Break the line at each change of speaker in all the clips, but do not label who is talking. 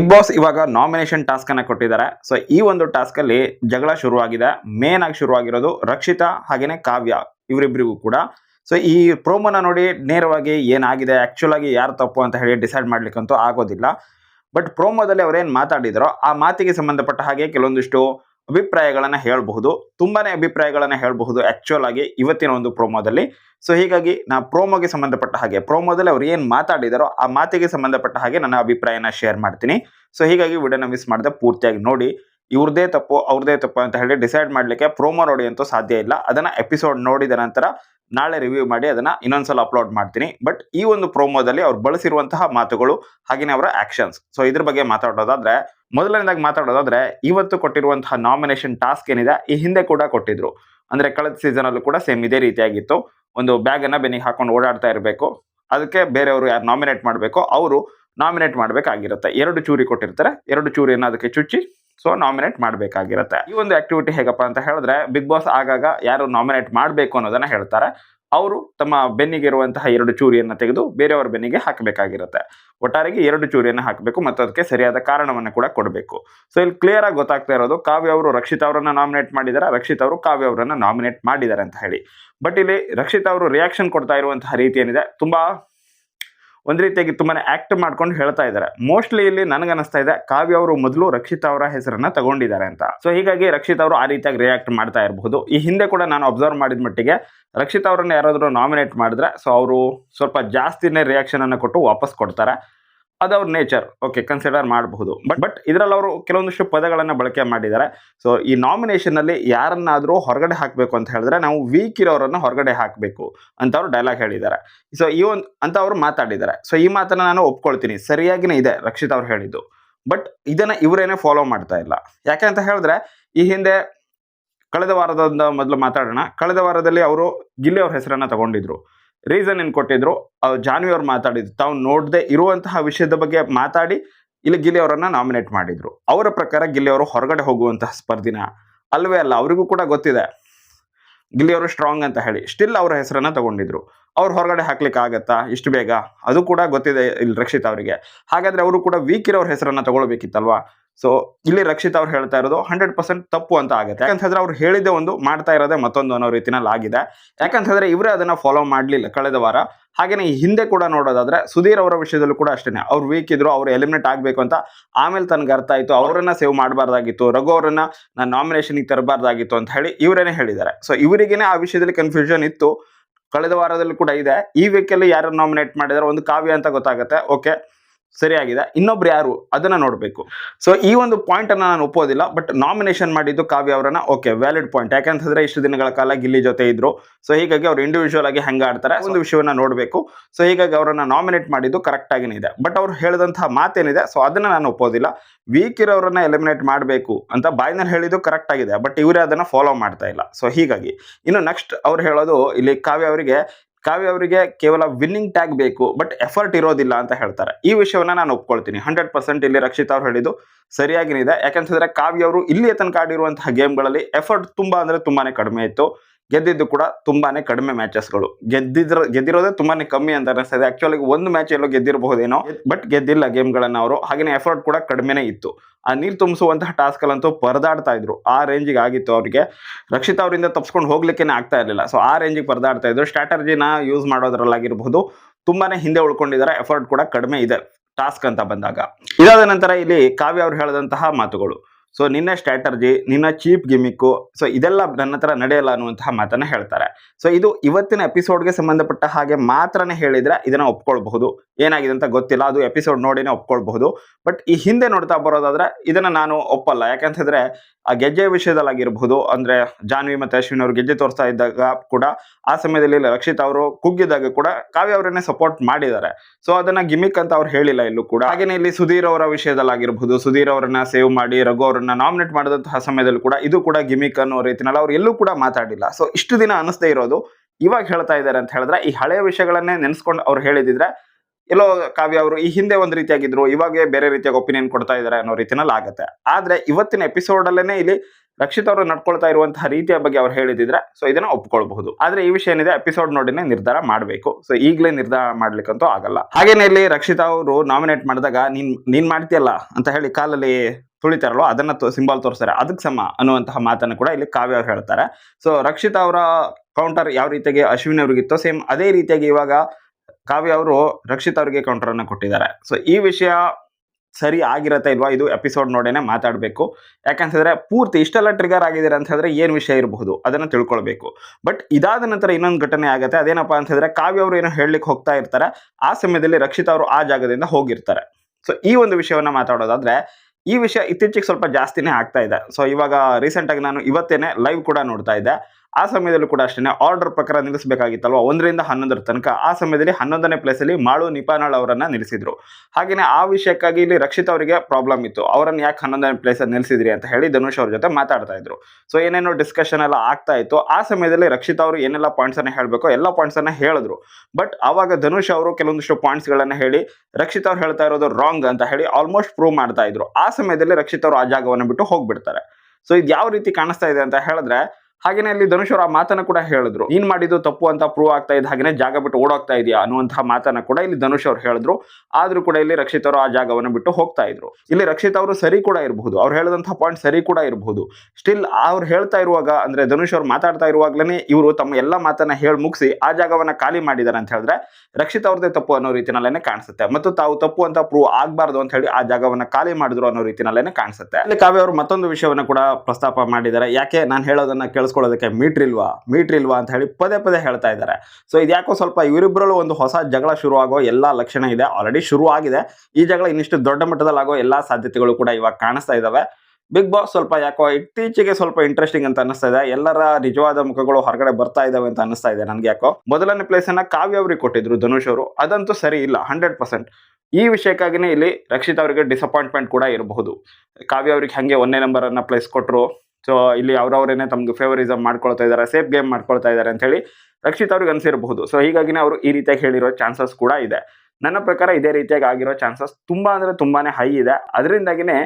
Big Boss ಇವಾಗ nomination task ಅನ್ನ ಕೊಟ್ಟಿದ್ದಾರೆ. ಸೊ ಈ ಒಂದು ಟಾಸ್ಕ್ ಅಲ್ಲಿ ಜಗಳ ಶುರುವಾಗಿದೆ. ಮೇನ್ ಆಗಿ ಶುರುವಾಗಿರೋದು ರಕ್ಷಿತಾ ಹಾಗೇನೆ ಕಾವ್ಯ ಇವರಿಬ್ಬರಿಗೂ ಕೂಡ. ಸೊ ಈ ಪ್ರೋಮೋನ ನೋಡಿ ನೇರವಾಗಿ ಏನಾಗಿದೆ ಆಕ್ಚುಲ್ ಆಗಿ ಯಾರು ತಪ್ಪು ಅಂತ ಹೇಳಿ ಡಿಸೈಡ್ ಮಾಡ್ಲಿಕ್ಕಂತೂ ಆಗೋದಿಲ್ಲ. ಬಟ್ ಪ್ರೋಮೋದಲ್ಲಿ ಅವ್ರೇನ್ ಮಾತಾಡಿದರೋ ಆ ಮಾತಿಗೆ ಸಂಬಂಧಪಟ್ಟ ಹಾಗೆ ಕೆಲವೊಂದಿಷ್ಟು ಅಭಿಪ್ರಾಯಗಳನ್ನ ಹೇಳಬಹುದು. ತುಂಬಾನೇ ಅಭಿಪ್ರಾಯಗಳನ್ನ ಹೇಳಬಹುದು ಆ್ಯಕ್ಚುಯಲ್ ಆಗಿ ಇವತ್ತಿನ ಒಂದು ಪ್ರೋಮೋದಲ್ಲಿ ಸೊ ಹೀಗಾಗಿ ನಾ ಪ್ರೋಮೋಗೆ ಸಂಬಂಧಪಟ್ಟ ಹಾಗೆ ಪ್ರೋಮೋದಲ್ಲಿ ಅವ್ರು ಏನು ಮಾತಾಡಿದಾರೋ ಆ ಮಾತಿಗೆ ಸಂಬಂಧಪಟ್ಟ ಹಾಗೆ ನನ್ನ ಅಭಿಪ್ರಾಯನ ಶೇರ್ ಮಾಡ್ತೀನಿ. ಸೊ ಹೀಗಾಗಿ ವಿಡಿಯೋನ ಮಿಸ್ ಮಾಡದೆ ಪೂರ್ತಿಯಾಗಿ ನೋಡಿ. ಇವ್ರದೇ ತಪ್ಪು, ಅವ್ರದೇ ತಪ್ಪು ಅಂತ ಹೇಳಿ ಡಿಸೈಡ್ ಮಾಡಲಿಕ್ಕೆ ಪ್ರೋಮೋ ನೋಡಿ ಅಂತೂ ಸಾಧ್ಯ ಇಲ್ಲ. ಅದನ್ನ ಎಪಿಸೋಡ್ ನೋಡಿದ ನಂತರ ನಾಳೆ ರಿವ್ಯೂ ಮಾಡಿ, ಅದನ್ನ ಇನ್ನೊಂದ್ಸಲ ಅಪ್ಲೋಡ್ ಮಾಡ್ತೀನಿ. ಬಟ್ ಈ ಒಂದು ಪ್ರೋಮೋದಲ್ಲಿ ಅವ್ರು ಬಳಸಿರುವಂತಹ ಮಾತುಗಳು ಹಾಗೆಯೇ ಅವರ ಆಕ್ಷನ್ಸ್ ಸೊ ಇದ್ರ ಬಗ್ಗೆ ಮಾತಾಡೋದಾದ್ರೆ, ಮೊದಲನೇದಾಗಿ ಮಾತಾಡೋದಾದ್ರೆ, ಇವತ್ತು ಕೊಟ್ಟಿರುವಂತಹ ನಾಮಿನೇಷನ್ ಟಾಸ್ಕ್ ಏನಿದೆ, ಈ ಹಿಂದೆ ಕೂಡ ಕೊಟ್ಟಿದ್ರು. ಅಂದ್ರೆ ಕಳೆದ ಸೀಸನ್ ಅಲ್ಲೂ ಕೂಡ ಸೇಮ್ ಇದೇ ರೀತಿಯಾಗಿತ್ತು. ಒಂದು ಬ್ಯಾಗ್ ಅನ್ನ ಬೆನ್ನಿಗೆ ಹಾಕೊಂಡು ಓಡಾಡ್ತಾ ಇರಬೇಕು. ಅದಕ್ಕೆ ಬೇರೆಯವರು ಯಾರು ನಾಮಿನೇಟ್ ಮಾಡಬೇಕು, ಅವರು ನಾಮಿನೇಟ್ ಮಾಡಬೇಕಾಗಿರುತ್ತೆ. ಎರಡು ಚೂರಿ ಕೊಟ್ಟಿರ್ತಾರೆ. ಎರಡು ಚೂರಿಯನ್ನು ಅದಕ್ಕೆ ಚುಚ್ಚಿ ಸೊ ನಾಮಿನೇಟ್ ಮಾಡಬೇಕಾಗಿರುತ್ತೆ. ಈ ಒಂದು ಆಕ್ಟಿವಿಟಿ ಹೇಗಪ್ಪ ಅಂತ ಹೇಳಿದ್ರೆ ಬಿಗ್ ಬಾಸ್ ಆಗಾಗ ಯಾರು ನಾಮಿನೇಟ್ ಮಾಡಬೇಕು ಅನ್ನೋದನ್ನ ಹೇಳ್ತಾರೆ. ಅವರು ತಮ್ಮ ಬೆನ್ನಿಗೆ ಇರುವಂತಹ ಎರಡು ಚೂರಿಯನ್ನು ತೆಗೆದು ಬೇರೆಯವರ ಬೆನ್ನಿಗೆ ಹಾಕಬೇಕಾಗಿರುತ್ತೆ. ಒಟ್ಟಾರೆಗೆ ಎರಡು ಚೂರಿಯನ್ನು ಹಾಕಬೇಕು ಮತ್ತು ಅದಕ್ಕೆ ಸರಿಯಾದ ಕಾರಣವನ್ನು ಕೂಡ ಕೊಡಬೇಕು. ಸೊ ಇಲ್ಲಿ ಕ್ಲಿಯರ್ ಆಗಿ ಗೊತ್ತಾಗ್ತಾ ಇರೋದು, ಕಾವ್ಯ ಅವರು ರಕ್ಷಿತ್ ಅವರನ್ನು ನಾಮಿನೇಟ್ ಮಾಡಿದ್ದಾರೆ ರಕ್ಷಿತ್ ಅವರು ಕಾವ್ಯ ಅವರನ್ನು ನಾಮಿನೇಟ್ ಮಾಡಿದ್ದಾರೆ ಅಂತ ಹೇಳಿ. ಬಟ್ ಇಲ್ಲಿ ರಕ್ಷಿತ್ ಅವರು ರಿಯಾಕ್ಷನ್ ಕೊಡ್ತಾ ಇರುವಂತಹ ರೀತಿ ಏನಿದೆ? ತುಂಬಾ ಒಂದ್ ರೀತಿಯಾಗಿ ತುಂಬಾ ಆಕ್ಟ್ ಮಾಡ್ಕೊಂಡು ಹೇಳ್ತಾ ಇದ್ದಾರೆ. ಮೋಸ್ಟ್ಲಿ ಇಲ್ಲಿ ನನಗನ್ನಿಸ್ತಾ ಇದೆ, ಕಾವ್ಯ ಅವರು ಮೊದಲು ರಕ್ಷಿತ್ ಅವರ ಹೆಸರನ್ನ ತಗೊಂಡಿದ್ದಾರೆ ಅಂತ. ಸೊ ಹೀಗಾಗಿ ರಕ್ಷಿತ್ ಅವರು ಆ ರೀತಿಯಾಗಿ ರಿಯಾಕ್ಟ್ ಮಾಡ್ತಾ ಇರಬಹುದು. ಈ ಹಿಂದೆ ಕೂಡ ನಾನು ಅಬ್ಸರ್ವ್ ಮಾಡಿದ ಮಟ್ಟಿಗೆ ರಕ್ಷಿತ್ ಅವರನ್ನ ಯಾರಾದರೂ ನಾಮಿನೇಟ್ ಮಾಡಿದ್ರೆ ಸೊ ಅವರು ಸ್ವಲ್ಪ ಜಾಸ್ತಿನೇ ರಿಯಾಕ್ಷನ್ ಅನ್ನು ಕೊಟ್ಟು ವಾಪಸ್ ಕೊಡ್ತಾರೆ. ಅದು ಅವ್ರ ನೇಚರ್ ಓಕೆ ಕನ್ಸಿಡರ್ ಮಾಡಬಹುದು. ಬಟ್ ಬಟ್ ಇದರಲ್ಲಿ ಅವರು ಕೆಲವೊಂದಿಷ್ಟು ಪದಗಳನ್ನು ಬಳಕೆ ಮಾಡಿದ್ದಾರೆ. ಸೊ ಈ ನಾಮಿನೇಷನ್ ಅಲ್ಲಿ ಯಾರನ್ನಾದರೂ ಹೊರಗಡೆ ಹಾಕಬೇಕು ಅಂತ ಹೇಳಿದ್ರೆ ನಾವು ವೀಕ್ ಇರೋರನ್ನು ಹೊರಗಡೆ ಹಾಕಬೇಕು ಅಂತ ಅವರು ಡೈಲಾಗ್ ಹೇಳಿದ್ದಾರೆ. ಸೊ ಈ ಒಂದು, ಅಂತ ಅವರು ಮಾತಾಡಿದ್ದಾರೆ. ಸೊ ಈ ಮಾತನ್ನು ನಾನು ಒಪ್ಕೊಳ್ತೀನಿ. ಸರಿಯಾಗಿನೇ ಇದೆ, ರಕ್ಷಿತ್ ಅವ್ರು ಹೇಳಿದ್ದು. ಬಟ್ ಇದನ್ನು ಇವರೇನೇ ಫಾಲೋ ಮಾಡ್ತಾ ಇಲ್ಲ. ಯಾಕೆ ಅಂತ ಹೇಳಿದ್ರೆ, ಈ ಹಿಂದೆ ಕಳೆದ ವಾರದಿಂದ ಮೊದಲು ಮಾತಾಡೋಣ. ಕಳೆದ ವಾರದಲ್ಲಿ ಅವರು ಗಿಲ್ಲಿ ಅವ್ರ ಹೆಸರನ್ನ ತಗೊಂಡಿದ್ರು. ರೀಸನ್ ಏನು ಕೊಟ್ಟಿದ್ರು? ಜಾನ್ವಿ ಅವ್ರು ಮಾತಾಡಿದ್ರು ತಾವು ನೋಡದೆ ಇರುವಂತಹ ವಿಷಯದ ಬಗ್ಗೆ ಮಾತಾಡಿ, ಇಲ್ಲಿ ಗಿಲ್ಲಿ ಅವರನ್ನ ನಾಮಿನೇಟ್ ಮಾಡಿದ್ರು. ಅವರ ಪ್ರಕಾರ ಗಿಲ್ಲಿ ಅವರು ಹೊರಗಡೆ ಹೋಗುವಂತಹ ಸ್ಪರ್ಧಿನ ಅಲ್ವೇ ಅಲ್ಲ, ಅವರಿಗೂ ಕೂಡ ಗೊತ್ತಿದೆ. ಗಿಲ್ಲಿ ಅವರು ಸ್ಟ್ರಾಂಗ್ ಅಂತ ಹೇಳಿ. ಸ್ಟಿಲ್ ಅವರ ಹೆಸರನ್ನ ತಗೊಂಡಿದ್ರು. ಅವ್ರು ಹೊರಗಡೆ ಹಾಕ್ಲಿಕ್ಕೆ ಆಗತ್ತಾ? ಇಷ್ಟು ಬೇಗ? ಅದು ಕೂಡ ಗೊತ್ತಿದೆ ಇಲ್ಲಿ ರಕ್ಷಿತ್ ಅವರಿಗೆ. ಹಾಗಾದ್ರೆ ಅವರು ಕೂಡ ವೀಕ್ ಇರೋರ ಹೆಸರನ್ನ ತಗೊಳ್ಬೇಕಿತ್ತಲ್ವಾ? ಸೊ ಇಲ್ಲಿ ರಕ್ಷಿತ್ ಅವ್ರು ಹೇಳ್ತಾ ಇರೋದು ಹಂಡ್ರೆಡ್ ಪರ್ಸೆಂಟ್ ತಪ್ಪು ಅಂತ ಆಗುತ್ತೆ. ಯಾಕಂತ ಹೇಳಿದ್ರೆ ಅವ್ರು ಹೇಳಿದ್ದೆ ಒಂದು, ಮಾಡ್ತಾ ಇರೋದೇ ಮತ್ತೊಂದು ಅನ್ನೋ ರೀತಿನಲ್ಲಿ ಆಗಿದೆ. ಯಾಕಂತ ಹೇಳಿದ್ರೆ ಇವರೇ ಅದನ್ನ ಫಾಲೋ ಮಾಡಲಿಲ್ಲ ಕಳೆದ ವಾರ. ಹಾಗೆಯೇ ಹಿಂದೆ ಕೂಡ ನೋಡೋದಾದ್ರೆ ಸುಧೀರ್ ಅವರ ವಿಷಯದಲ್ಲೂ ಕೂಡ ಅಷ್ಟೇ ಅವ್ರು ವೀಕ್ ಇದ್ರು, ಅವ್ರು ಎಲಿಮಿನೇಟ್ ಆಗಬೇಕು ಅಂತ ಆಮೇಲೆ ತನಗೆ ಅರ್ಥ ಆಯ್ತು. ಅವರನ್ನ ಸೇವ್ ಮಾಡಬಾರ್ದಾಗಿತ್ತು. ರಘು ಅವರನ್ನ ನಾನು ನಾಮಿನೇಷನ್ಗೆ ತರಬಾರ್ದಾಗಿತ್ತು ಅಂತ ಹೇಳಿ ಇವರೇನೆ ಹೇಳಿದ್ದಾರೆ. ಸೊ ಇವರಿಗೇನೆ ಆ ವಿಷಯದಲ್ಲಿ ಕನ್ಫ್ಯೂಷನ್ ಇತ್ತು. ಕಳೆದ ವಾರದಲ್ಲೂ ಕೂಡ ಇದೆ. ಈ ವೀಕಲ್ಲಿ ಯಾರು ನಾಮಿನೇಟ್ ಮಾಡಿದಾರೆ? ಒಂದು ಕಾವ್ಯ ಅಂತ ಗೊತ್ತಾಗುತ್ತೆ. ಓಕೆ ಸರಿಯಾಗಿದೆ. ಇನ್ನೊಬ್ರು ಯಾರು? ಅದನ್ನ ನೋಡಬೇಕು. ಸೊ ಈ ಒಂದು ಪಾಯಿಂಟ್ ಅನ್ನ ನಾನು ಒಪ್ಪೋದಿಲ್ಲ ಬಟ್ ನಾಮಿನೇಷನ್ ಮಾಡಿದ್ದು ಕಾವ್ಯ ಅವರನ್ನ ಓಕೆ ವ್ಯಾಲಿಡ್ ಪಾಯಿಂಟ್ ಯಾಕಂತಂದ್ರೆ ಇಷ್ಟು ದಿನಗಳ ಕಾಲ ಗಿಲ್ಲಿ ಜೊತೆ ಇದ್ರು. ಸೊ ಹೀಗಾಗಿ ಅವ್ರು ಇಂಡಿವಿಜುವಲ್ ಆಗಿ ಹೆಂಗ ಆಡ್ತಾರೆ. ಒಂದು ವಿಷಯವನ್ನ ನೋಡಬೇಕು. ಸೊ ಹೀಗಾಗಿ ಅವರನ್ನ ನಾಮಿನೇಟ್ ಮಾಡಿದ್ದು ಕರೆಕ್ಟ್ ಆಗಿನೇ ಇದೆ. ಬಟ್ ಅವ್ರು ಹೇಳಿದಂತಹ ಮಾತೇನಿದೆ ಸೊ ಅದನ್ನ ನಾನು ಒಪ್ಪೋದಿಲ್ಲ. ವೀಕ್ ಇರೋರನ್ನ ಎಲಿಮಿನೇಟ್ ಮಾಡಬೇಕು ಅಂತ ಬಾಯ್ನಲ್ಲಿ ಹೇಳಿದ್ದು ಕರೆಕ್ಟ್ ಆಗಿದೆ. ಬಟ್ ಇವರೇ ಅದನ್ನ ಫಾಲೋ ಮಾಡ್ತಾ ಇಲ್ಲ. ಸೊ ಹೀಗಾಗಿ ಇನ್ನು ನೆಕ್ಸ್ಟ್ ಅವ್ರು ಹೇಳೋದು ಇಲ್ಲಿ ಕಾವ್ಯ ಅವರಿಗೆ ಕಾವ್ಯ ಅವರಿಗೆ ಕೇವಲ ವಿನ್ನಿಂಗ್ ಟ್ಯಾಗ್ ಬೇಕು ಬಟ್ ಎಫರ್ಟ್ ಇರೋದಿಲ್ಲ ಅಂತ ಹೇಳ್ತಾರೆ. ಈ ವಿಷಯವನ್ನ ನಾನು ಒಪ್ಕೊಳ್ತೀನಿ. ಹಂಡ್ರೆಡ್ ಪರ್ಸೆಂಟ್ ಇಲ್ಲಿ ರಕ್ಷಿತ್ ಅವ್ರು ಹೇಳಿದ್ದು ಸರಿಯಾಗಿನಿದೆ. ಯಾಕಂತಂದ್ರೆ ಕಾವ್ಯ ಅವರು ಇಲ್ಲಿಯ ತನಕ ಆಡಿರುವಂತಹ ಗೇಮ್ಗಳಲ್ಲಿ ಎಫರ್ಟ್ ತುಂಬಾ ಅಂದ್ರೆ ತುಂಬಾನೇ ಕಡಿಮೆ ಇತ್ತು. ಗೆದ್ದಿದ್ದು ಕೂಡ ತುಂಬಾನೇ ಕಡಿಮೆ ಮ್ಯಾಚಸ್ಗಳು ಗೆದ್ದಿದ್ರ, ಗೆದ್ದಿರೋದೇ ತುಂಬಾನೇ ಕಮ್ಮಿ ಅಂತ ಅನಿಸ್ತದೆ ಆಕ್ಚುಲಿ ಒಂದು ಮ್ಯಾಚ್ ಎಲ್ಲೋ ಗೆದ್ದಿರಬಹುದೇನೋ ಬಟ್ ಗೆದ್ದಿಲ್ಲ ಗೇಮ್ಗಳನ್ನ ಅವರು. ಹಾಗೆಯೇ ಎಫರ್ಟ್ ಕೂಡ ಕಡಿಮೆನೇ ಇತ್ತು. ಆ ನೀರು ತುಂಬಿಸುವಂತಹ ಟಾಸ್ಕ್ ಅಲ್ಲಂತೂ ಪರದಾಡ್ತಾ ಇದ್ರು. ಆ ರೇಂಜಿಗೆ ಆಗಿತ್ತು ಅವರಿಗೆ. ರಕ್ಷಿತ್ ಅವರಿಂದ ತಪ್ಸ್ಕೊಂಡು ಹೋಗ್ಲಿಕ್ಕೇನೆ ಆಗ್ತಾ ಇರಲಿಲ್ಲ. ಸೊ ಆ ರೇಂಜಿಗೆ ಪರದಾಡ್ತಾ ಇದ್ರು. ಸ್ಟ್ರಾಟಜಿನ ಯೂಸ್ ಮಾಡೋದ್ರಲ್ಲಾಗಿರ್ಬಹುದು. ತುಂಬಾನೇ ಹಿಂದೆ ಉಳ್ಕೊಂಡಿದ್ದಾರೆ ಎಫರ್ಟ್ ಕೂಡ ಕಡಿಮೆ ಇದೆ ಟಾಸ್ಕ್ ಅಂತ ಬಂದಾಗ. ಇದಾದ ನಂತರ ಇಲ್ಲಿ ಕಾವ್ಯ ಅವರು ಹೇಳಿದಂತಹ ಮಾತುಗಳು. ಸೊ ನಿನ್ನ ಸ್ಟ್ರಾಟರ್ಜಿ ನಿನ್ನ ಚೀಪ್ ಗಿಮಿಕ್ಕು ಸೊ ಇದೆಲ್ಲ ನನ್ನ ಹತ್ರ ನಡೆಯಲ್ಲ ಅನ್ನುವಂತಹ ಮಾತನ್ನ ಹೇಳ್ತಾರೆ. ಸೊ ಇದು ಇವತ್ತಿನ ಎಪಿಸೋಡ್ಗೆ ಸಂಬಂಧಪಟ್ಟ ಹಾಗೆ ಮಾತ್ರನೇ ಹೇಳಿದ್ರೆ ಇದನ್ನ ಒಪ್ಕೊಳ್ಬಹುದು. ಏನಾಗಿದೆ ಅಂತ ಗೊತ್ತಿಲ್ಲ, ಅದು ಎಪಿಸೋಡ್ ನೋಡಿನೇ ಒಪ್ಕೊಳ್ಬಹುದು. ಬಟ್ ಈ ಹಿಂದೆ ನೋಡ್ತಾ ಬರೋದಾದ್ರೆ ಇದನ್ನ ನಾನು ಒಪ್ಪಲ್ಲ. ಯಾಕಂತಂದ್ರೆ ಆ ಗೆಜ್ಜೆ ವಿಷಯದಲ್ಲಾಗಿರ್ಬೋದು ಅಂದ್ರೆ ಜಾನ್ವಿ ಮತ್ತೆ ಅಶ್ವಿನ್ ಅವರು ಗೆಜ್ಜೆ ತೋರಿಸ್ತಾ ಇದ್ದಾಗ ಕೂಡ, ಆ ಸಮಯದಲ್ಲಿ ರಕ್ಷಿತ್ ಅವರು ಕುಗ್ಗಿದಾಗ ಕೂಡ ಕಾವ್ಯ ಅವರನ್ನೇ ಸಪೋರ್ಟ್ ಮಾಡಿದ್ದಾರೆ. ಸೊ ಅದನ್ನ ಗಿಮಿಕ್ ಅಂತ ಅವ್ರು ಹೇಳಿಲ್ಲ ಇಲ್ಲೂ ಕೂಡ. ಹಾಗೆಯೇ ಇಲ್ಲಿ ಸುಧೀರ್ ಅವರ ವಿಷಯದಲ್ಲಾಗಿರ್ಬೋದು ಸುಧೀರ್ ಅವರನ್ನ ಸೇವ್ ಮಾಡಿ, ರಘು ಅವರನ್ನ ನಾಮಿನೇಟ್ ಮಾಡಿದಂತಹ ಸಮಯದಲ್ಲಿ ಕೂಡ ಇದು ಕೂಡ ಗಿಮಿಕ್ ಅನ್ನೋ ರೀತಿನಲ್ಲಿ ಅವ್ರು ಎಲ್ಲೂ ಕೂಡ ಮಾತಾಡಿಲ್ಲ. ಸೊ ಇಷ್ಟು ದಿನ ಅನಿಸ್ದೇ ಇರೋದು. ಇವಾಗ ಹೇಳ್ತಾ ಇದ್ದಾರೆ ಅಂತ ಹೇಳಿದ್ರೆ, ಈ ಹಳೆಯ ವಿಷಯಗಳನ್ನೇ ನೆನೆಸ್ಕೊಂಡು ಅವ್ರು ಹೇಳಿದಿದ್ರೆ, ಎಲ್ಲೋ ಕಾವ್ಯ ಅವರು ಈ ಹಿಂದೆ ಒಂದು ರೀತಿಯಾಗಿದ್ರು, ಇವಾಗ ಬೇರೆ ರೀತಿಯಾಗಿ ಒಪಿನಿಯನ್ ಕೊಡ್ತಾ ಇದ್ದಾರೆ ಅನ್ನೋ ರೀತಿನಲ್ಲಿ ಆಗುತ್ತೆ. ಆದ್ರೆ ಇವತ್ತಿನ ಎಪಿಸೋಡ್ ಅಲ್ಲೇನೆ ಇಲ್ಲಿ ರಕ್ಷಿತ್ ಅವರು ನಡ್ಕೊಳ್ತಾ ಇರುವಂತಹ ರೀತಿಯ ಬಗ್ಗೆ ಅವ್ರು ಹೇಳಿದಿದ್ರೆ ಸೊ ಇದನ್ನ ಒಪ್ಕೊಳ್ಬಹುದು. ಆದ್ರೆ ಈ ವಿಷಯ ಏನಿದೆ ಎಪಿಸೋಡ್ ನೋಡಿನೇ ನಿರ್ಧಾರ ಮಾಡಬೇಕು. ಸೊ ಈಗಲೇ ನಿರ್ಧಾರ ಮಾಡ್ಲಿಕ್ಕಂತೂ ಆಗಲ್ಲ. ಹಾಗೇನೆ ಇಲ್ಲಿ ರಕ್ಷಿತಾ ಅವರು ನಾಮಿನೇಟ್ ಮಾಡಿದಾಗ, ನೀನ್ ನೀನ್ ಮಾಡ್ತೀಯಲ್ಲ? ಅಂತ ಹೇಳಿ ಕಾಲಲ್ಲಿ ತುಳಿತಾರಲ್ವ? ಅದನ್ನ ಸಿಂಬಲ್ ತೋರಿಸ್ತಾರೆ. ಅದಕ್ಕೆ ಸಮ ಅನ್ನುವಂತಹ ಮಾತನ್ನು ಕೂಡ ಇಲ್ಲಿ ಕಾವ್ಯ ಅವ್ರು ಹೇಳ್ತಾರೆ. ಸೊ ರಕ್ಷಿತ್ ಅವರ ಕೌಂಟರ್ ಯಾವ ರೀತಿಯಾಗಿ ಅಶ್ವಿನಿ ಅವ್ರಿಗಿತ್ತೋ ಸೇಮ್ ಅದೇ ರೀತಿಯಾಗಿ ಇವಾಗ ಕಾವ್ಯ ಅವರು ರಕ್ಷಿತ್ ಅವರಿಗೆ ಕೌಂಟರ್ ಅನ್ನು ಕೊಟ್ಟಿದ್ದಾರೆ. ಸೊ ಈ ವಿಷಯ ಸರಿ ಆಗಿರತ್ತೆ ಇಲ್ವಾ? ಇದು ಎಪಿಸೋಡ್ ನೋಡೇನೆ ಮಾತಾಡಬೇಕು. ಯಾಕಂತಂದ್ರೆ ಪೂರ್ತಿ ಇಷ್ಟೆಲ್ಲ ಟ್ರಿಗರ್ ಆಗಿದ್ದೀರ ಅಂತ ಹೇಳಿದ್ರೆ ಏನು ವಿಷಯ ಇರಬಹುದು? ಅದನ್ನು ತಿಳ್ಕೊಳ್ಬೇಕು. ಬಟ್ ಇದಾದ ನಂತರ ಇನ್ನೊಂದು ಘಟನೆ ಆಗುತ್ತೆ. ಅದೇನಪ್ಪ ಅಂತ ಕಾವ್ಯ ಅವರು ಏನೋ ಹೇಳಲಿಕ್ಕೆ ಹೋಗ್ತಾ ಇರ್ತಾರೆ. ಆ ಸಮಯದಲ್ಲಿ ರಕ್ಷಿತ್ ಅವರು ಆ ಜಾಗದಿಂದ ಹೋಗಿರ್ತಾರೆ. ಸೊ ಈ ಒಂದು ವಿಷಯವನ್ನ ಮಾತಾಡೋದಾದ್ರೆ ಈ ವಿಷಯ ಇತ್ತೀಚೆಗೆ ಸ್ವಲ್ಪ ಜಾಸ್ತಿನೇ ಆಗ್ತಾ ಇದೆ. ಸೊ ಇವಾಗ ರೀಸೆಂಟಾಗಿ ನಾನು ಇವತ್ತೇನೆ ಲೈವ್ ಕೂಡ ನೋಡ್ತಾ ಇದ್ದೆ. ಆ ಸಮಯದಲ್ಲೂ ಕೂಡ ಅಷ್ಟೇ ಆರ್ಡರ್ ಪ್ರಕಾರ ನಿಲ್ಲಿಸಬೇಕಾಗಿತ್ತಲ್ವ? ಒಂದರಿಂದ ಹನ್ನೊಂದರ ತನಕ. ಆ ಸಮಯದಲ್ಲಿ ಹನ್ನೊಂದನೇ ಪ್ಲೇಸಲ್ಲಿ ಮಾಳು ನಿಪಾನಾಳ್ ಅವರನ್ನು ನಿಲ್ಲಿಸಿದ್ರು. ಹಾಗೆಯೇ ಆ ವಿಷಯಕ್ಕಾಗಿ ಇಲ್ಲಿ ರಕ್ಷಿತ್ ಅವರಿಗೆ ಪ್ರಾಬ್ಲಮ್ ಇತ್ತು. ಅವರನ್ನು ಯಾಕೆ ಹನ್ನೊಂದನೇ ಪ್ಲೇಸಲ್ಲಿ ನಿಲ್ಲಿಸಿದ್ರಿ ಅಂತ ಹೇಳಿ ಧನುಷ್ ಅವ್ರ ಜೊತೆ ಮಾತಾಡ್ತಾ ಇದ್ರು. ಸೊ ಏನೇನೋ ಡಿಸ್ಕಷನ್ ಎಲ್ಲ ಆಗ್ತಾ ಇತ್ತು. ಆ ಸಮಯದಲ್ಲಿ ರಕ್ಷಿತ್ ಅವರು ಏನೆಲ್ಲ ಪಾಯಿಂಟ್ಸ್ ಅನ್ನು ಹೇಳಬೇಕು ಎಲ್ಲ ಪಾಯಿಂಟ್ಸ್ ಅನ್ನ ಹೇಳಿದ್ರು. ಬಟ್ ಆವಾಗ ಧನುಷ್ ಅವರು ಕೆಲವೊಂದಿಷ್ಟು ಪಾಯಿಂಟ್ಸ್ಗಳನ್ನು ಹೇಳಿ, ರಕ್ಷಿತ್ ಅವ್ರು ಹೇಳ್ತಾ ಇರೋದು ರಾಂಗ್ ಅಂತ ಹೇಳಿ ಆಲ್ಮೋಸ್ಟ್ ಪ್ರೂವ್ ಮಾಡ್ತಾ ಇದ್ರು. ಆ ಸಮಯದಲ್ಲಿ ರಕ್ಷಿತ್ ಅವರು ಆ ಜಾಗವನ್ನು ಬಿಟ್ಟು ಹೋಗ್ಬಿಡ್ತಾರೆ. ಸೊ ಇದು ಯಾವ ರೀತಿ ಕಾಣಿಸ್ತಾ ಇದೆ ಅಂತ ಹೇಳಿದ್ರೆ ಹಾಗೇನೆ ಅಲ್ಲಿ ಧನುಷ್ ಆ ಮಾತನ್ನ ಕೂಡ ಹೇಳಿದ್ರು. ನೀನ್ ಮಾಡಿದ್ದು ತಪ್ಪು ಅಂತ ಪ್ರೂವ್ ಆಗ್ತಾ ಇದ್ದ ಹಾಗೇನೆ ಜಾಗ ಬಿಟ್ಟು ಓಡೋಗ್ತಾ ಇದೆಯಾ? ಅನ್ನುವಂತಹ ಮಾತನ್ನ ಕೂಡ ಇಲ್ಲಿ ಧನುಷ್ ಅವ್ರು ಹೇಳಿದ್ರು. ಆದ್ರೂ ಕೂಡ ಇಲ್ಲಿ ರಕ್ಷಿತ್ ಅವರು ಆ ಜಾಗವನ್ನು ಬಿಟ್ಟು ಹೋಗ್ತಾ ಇದ್ರು. ಇಲ್ಲಿ ರಕ್ಷಿತ್ ಅವರು ಸರಿ ಕೂಡ ಇರಬಹುದು. ಅವ್ರು ಹೇಳಿದಂತಹ ಪಾಯಿಂಟ್ ಸರಿ ಕೂಡ ಇರಬಹುದು. ಸ್ಟಿಲ್ ಅವ್ರು ಹೇಳ್ತಾ ಇರುವಾಗ, ಅಂದ್ರೆ ಧನುಷ್ ಅವ್ರು ಮಾತಾಡ್ತಾ ಇರುವಾಗ್ಲೇ ಇವರು ತಮ್ಮ ಎಲ್ಲ ಮಾತನ್ನ ಹೇಳಿ ಮುಗಿಸಿ ಆ ಜಾಗವನ್ನ ಖಾಲಿ ಮಾಡಿದಾರೆ ಅಂತ ಹೇಳಿದ್ರೆ ರಕ್ಷಿತ್ ಅವ್ರದೇ ತಪ್ಪು ಅನ್ನೋ ರೀತಿನಲ್ಲೇನೆ ಕಾಣಿಸುತ್ತೆ. ಮತ್ತು ತಾವು ತಪ್ಪು ಅಂತ ಪ್ರೂವ್ ಆಗ್ಬಾರ್ದು ಅಂತ ಹೇಳಿ ಆ ಜಾಗವನ್ನ ಖಾಲಿ ಮಾಡಿದ್ರು ಅನ್ನೋ ರೀತಿನಲ್ಲೇನೆ ಕಾಣಿಸುತ್ತೆ. ಅಲ್ಲಿ ಕಾವ್ಯ ಅವರು ಮತ್ತೊಂದು ವಿಷಯವನ್ನ ಕೂಡ ಪ್ರಸ್ತಾಪ ಮಾಡಿದ್ದಾರೆ. ಯಾಕೆ ನಾನು ಹೇಳೋದನ್ನ ಕೇಳಿಸ್ಕೊಳ್ಳೋದಕ್ಕೆ ಮೀಟ್ರ್ ಇಲ್ವಾ? ಮೀಟ್ರ್ ಇಲ್ವಾ ಅಂತ ಹೇಳಿ ಪದೇ ಪದೇ ಹೇಳ್ತಾ ಇದ್ದಾರೆ. ಸೊ ಇದ್ಯಾಕೋ ಸ್ವಲ್ಪ ಇವರಿಬ್ಬರಲ್ಲೂ ಒಂದು ಹೊಸ ಜಗಳ ಶುರುವಾಗೋ ಎಲ್ಲ ಲಕ್ಷಣ ಇದೆ. ಆಲ್ರೆಡಿ ಶುರು ಆಗಿದೆ ಈ ಜಗಳ ಇನ್ನಿಷ್ಟು ದೊಡ್ಡ ಮಟ್ಟದಲ್ಲಿ ಆಗೋ ಎಲ್ಲಾ ಸಾಧ್ಯತೆಗಳು ಕೂಡ ಇವಾಗ ಕಾಣಿಸ್ತಾ ಇದಾವೆ. ಬಿಗ್ ಬಾಸ್ ಸ್ವಲ್ಪ ಯಾಕೋ ಇತ್ತೀಚೆಗೆ ಸ್ವಲ್ಪ ಇಂಟ್ರೆಸ್ಟಿಂಗ್ ಅಂತ ಅನಿಸ್ತಾ ಇದೆ. ಎಲ್ಲರ ನಿಜವಾದ ಮುಖಗಳು ಹೊರಗಡೆ ಬರ್ತಾ ಇದಾವೆ ಅಂತ ಅನಿಸ್ತಾ ಇದೆ ನನಗೆ ಯಾಕೋ. ಮೊದಲನೇ ಪ್ಲೇಸ್ ಅನ್ನ ಕಾವ್ಯ ಅವ್ರಿಗೆ ಕೊಟ್ಟಿದ್ರು ಧನುಷ್ ಅವರು. ಅದಂತೂ ಸರಿ ಇಲ್ಲ ಹಂಡ್ರೆಡ್ ಪರ್ಸೆಂಟ್ ಈ ವಿಷಯಕ್ಕಾಗಿನೇ ಇಲ್ಲಿ ರಕ್ಷಿತ್ ಅವರಿಗೆ ಡಿಸಪಾಯಿಂಟ್ಮೆಂಟ್ ಕೂಡ ಇರಬಹುದು. ಕಾವ್ಯ ಅವ್ರಿಗೆ ಹಂಗೆ ಒಂದೇ ನಂಬರ್ ಅನ್ನ ಪ್ಲೇಸ್ ಕೊಟ್ಟರು ಸೊ ಇಲ್ಲಿ ಅವ್ರವರೇನೆ ತಮ್ಗೆ ಫೇವರಿಸಮ್ ಮಾಡ್ಕೊಳ್ತಾ ಇದ್ದಾರೆ ಸೇಫ್ ಗೇಮ್ ಮಾಡ್ಕೊಳ್ತಾ ಇದ್ದಾರೆ ಅಂತ ಹೇಳಿ ರಕ್ಷಿತ್ ಅವ್ರಿಗೆ ಅನ್ಸಿರಬಹುದು. ಸೊ ಹೀಗಾಗಿನೇ ಅವರು ಈ ರೀತಿಯಾಗಿ ಹೇಳಿರೋ ಚಾನ್ಸಸ್ ಕೂಡ ಇದೆ. ನನ್ನ ಪ್ರಕಾರ ಇದೇ ರೀತಿಯಾಗಿ ಆಗಿರೋ ಚಾನ್ಸಸ್ ತುಂಬಾ ಅಂದ್ರೆ ತುಂಬಾನೇ ಹೈ ಇದೆ. ಅದರಿಂದಾಗಿನೇ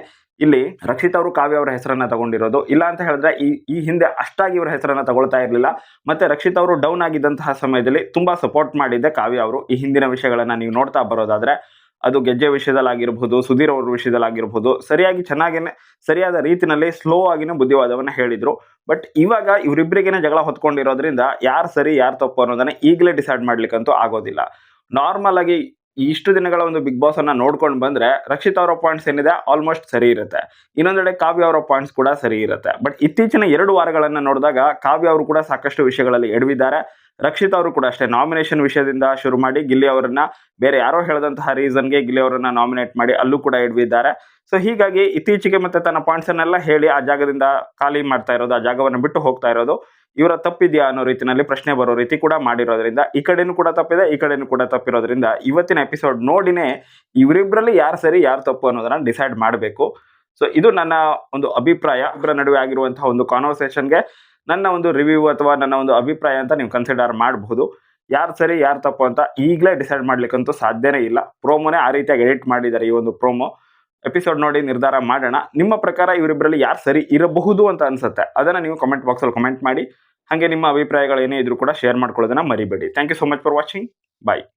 ಇಲ್ಲಿ ರಕ್ಷಿತ್ ಅವರು ಕಾವ್ಯ ಅವರ ಹೆಸರನ್ನ ತಗೊಂಡಿರೋದು. ಇಲ್ಲ ಅಂತ ಹೇಳಿದ್ರೆ ಈ ಈ ಹಿಂದೆ ಅಷ್ಟಾಗಿ ಇವರ ಹೆಸರನ್ನ ತಗೊಳ್ತಾ ಇರಲಿಲ್ಲ. ಮತ್ತೆ ರಕ್ಷಿತ್ ಅವರು ಡೌನ್ ಆಗಿದ್ದಂತಹ ಸಮಯದಲ್ಲಿ ತುಂಬಾ ಸಪೋರ್ಟ್ ಮಾಡಿದ್ದೆ ಕಾವ್ಯ ಅವರು. ಈ ಹಿಂದಿನ ವಿಷಯಗಳನ್ನ ನೀವು ನೋಡ್ತಾ ಬರೋದಾದ್ರೆ ಅದು ಗೆಜ್ಜೆ ವಿಷಯದಲ್ಲಾಗಿರ್ಬೋದು ಸುಧೀರ್ ಅವ್ರ ವಿಷಯದಲ್ಲಾಗಿರ್ಬೋದು ಸರಿಯಾಗಿ ಚೆನ್ನಾಗೇನೆ, ಸರಿಯಾದ ರೀತಿನಲ್ಲಿ ಸ್ಲೋ ಆಗಿನೇ ಬುದ್ಧಿವಾದವನ್ನ ಹೇಳಿದ್ರು. ಬಟ್ ಇವಾಗ ಇವರಿಬ್ಬರಿಗೇನೆ ಜಗಳ ಹೊತ್ಕೊಂಡಿರೋದ್ರಿಂದ ಯಾರು ಸರಿ, ಯಾರು ತಪ್ಪು ಅನ್ನೋದನ್ನ ಈಗಲೇ ಡಿಸೈಡ್ ಮಾಡ್ಲಿಕ್ಕಂತೂ ಆಗೋದಿಲ್ಲ. ನಾರ್ಮಲ್ ಆಗಿ ಇಷ್ಟು ದಿನಗಳ ಒಂದು ಬಿಗ್ ಬಾಸ್ ಅನ್ನ ನೋಡ್ಕೊಂಡು ಬಂದ್ರೆ ರಕ್ಷಿತ್ ಅವರ ಪಾಯಿಂಟ್ಸ್ ಏನಿದೆ? ಆಲ್ಮೋಸ್ಟ್ ಸರಿ ಇರುತ್ತೆ. ಇನ್ನೊಂದೆಡೆ ಕಾವ್ಯ ಅವರ ಪಾಯಿಂಟ್ಸ್ ಕೂಡ ಸರಿ ಇರುತ್ತೆ. ಬಟ್ ಇತ್ತೀಚಿನ ಎರಡು ವಾರಗಳನ್ನ ನೋಡಿದಾಗ ಕಾವ್ಯ ಅವರು ಕೂಡ ಸಾಕಷ್ಟು ವಿಷಯಗಳಲ್ಲಿ ಎಡವಿದ್ದಾರೆ. ರಕ್ಷಿತ್ ಅವರು ಕೂಡ ಅಷ್ಟೇ ನಾಮಿನೇಷನ್ ವಿಷಯದಿಂದ ಶುರು ಮಾಡಿ ಗಿಲ್ಲಿ ಅವರನ್ನ ಬೇರೆ ಯಾರೋ ಹೇಳಿದಂತಹ ರೀಸನ್ಗೆ ಗಿಲ್ಲಿ ಅವರನ್ನ ನಾಮಿನೇಟ್ ಮಾಡಿ ಅಲ್ಲೂ ಕೂಡ ಎಡವಿದ್ದಾರೆ. ಸೊ ಹೀಗಾಗಿ ಇತ್ತೀಚೆಗೆ ಮತ್ತೆ ತನ್ನ ಪಾಯಿಂಟ್ಸ್ ಅನ್ನೆಲ್ಲ ಹೇಳಿ ಆ ಜಾಗದಿಂದ ಖಾಲಿ ಮಾಡ್ತಾ ಇರೋದು, ಆ ಜಾಗವನ್ನು ಬಿಟ್ಟು ಹೋಗ್ತಾ ಇರೋದು. ಇವರ ತಪ್ಪಿದೆಯಾ ಅನ್ನೋ ರೀತಿಯಲ್ಲಿ ಪ್ರಶ್ನೆ ಬರೋ ರೀತಿ ಕೂಡ ಮಾಡಿರೋದ್ರಿಂದ, ಈ ಕಡೆನೂ ಕೂಡ ತಪ್ಪಿದೆ, ಈ ಕಡೆನೂ ಕೂಡ ತಪ್ಪಿರೋದ್ರಿಂದ ಇವತ್ತಿನ ಎಪಿಸೋಡ್ ನೋಡಿನೇ ಇವರಿಬ್ಬರಲ್ಲಿ ಯಾರು ಸರಿ, ಯಾರು ತಪ್ಪು ಅನ್ನೋದನ್ನ ಡಿಸೈಡ್ ಮಾಡಬೇಕು. ಸೊ ಇದು ನನ್ನ ಒಂದು ಅಭಿಪ್ರಾಯ. ಇಬ್ಬರ ನಡುವೆ ಆಗಿರುವಂತಹ ಒಂದು ಕಾನ್ವರ್ಸೇಷನ್ಗೆ ನನ್ನ ಒಂದು ರಿವ್ಯೂ ಅಥವಾ ನನ್ನ ಒಂದು ಅಭಿಪ್ರಾಯ ಅಂತ ನೀವು ಕನ್ಸಿಡರ್ ಮಾಡಬಹುದು ಯಾರು ಸರಿ, ಯಾರು ತಪ್ಪು ಅಂತ ಈಗಲೇ ಡಿಸೈಡ್ ಮಾಡ್ಲಿಕ್ಕಂತೂ ಸಾಧ್ಯನೇ ಇಲ್ಲ. ಪ್ರೋಮೋನೇ ಆ ರೀತಿಯಾಗಿ ಎಡಿಟ್ ಮಾಡಿದ್ದಾರೆ ಈ ಒಂದು ಪ್ರೋಮೋ. ಎಪಿಸೋಡ್ ನೋಡಿ ನಿರ್ಧಾರ ಮಾಡೋಣ. ನಿಮ್ಮ ಪ್ರಕಾರ ಇವರಿಬ್ಬರಲ್ಲಿ ಯಾರು ಸರಿ ಇರಬಹುದು ಅಂತ ಅನ್ಸುತ್ತೆ. ಅದನ್ನು ನೀವು ಕಮೆಂಟ್ ಬಾಕ್ಸಲ್ಲಿ ಕಮೆಂಟ್ ಮಾಡಿ. ಹಾಗೆ ನಿಮ್ಮ ಅಭಿಪ್ರಾಯಗಳು ಏನೇ ಇದ್ರೂ ಕೂಡ ಶೇರ್ ಮಾಡ್ಕೊಳ್ಳೋದನ್ನ ಮರಿಬೇಡಿ. Thank you so much for watching bye